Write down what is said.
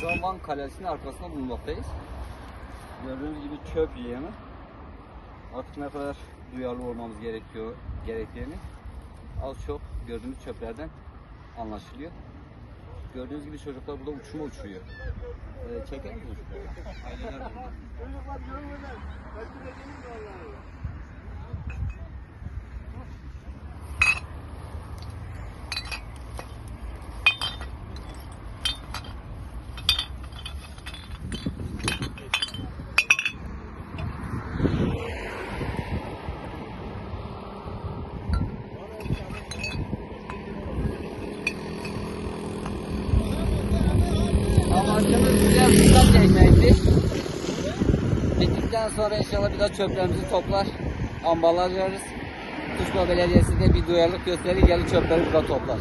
Şu an Van Kalesi'nin arkasında bulunmaktayız. Gördüğünüz gibi çöp yığını. Artık ne kadar duyarlı olmamız gerekiyor gerektiğini az çok gördüğümüz çöplerden anlaşılıyor. Gördüğünüz gibi çocuklar burada uçma uçuyor. Ee, çeker misiniz? Aileler burada. Amacımız Bittikten sonra inşallah bir daha çöplerimizi toplar, ambalajlarız. Tuşla Belediyesi de bir duyarlılık gösterir, gelir çöpleri burada toplar.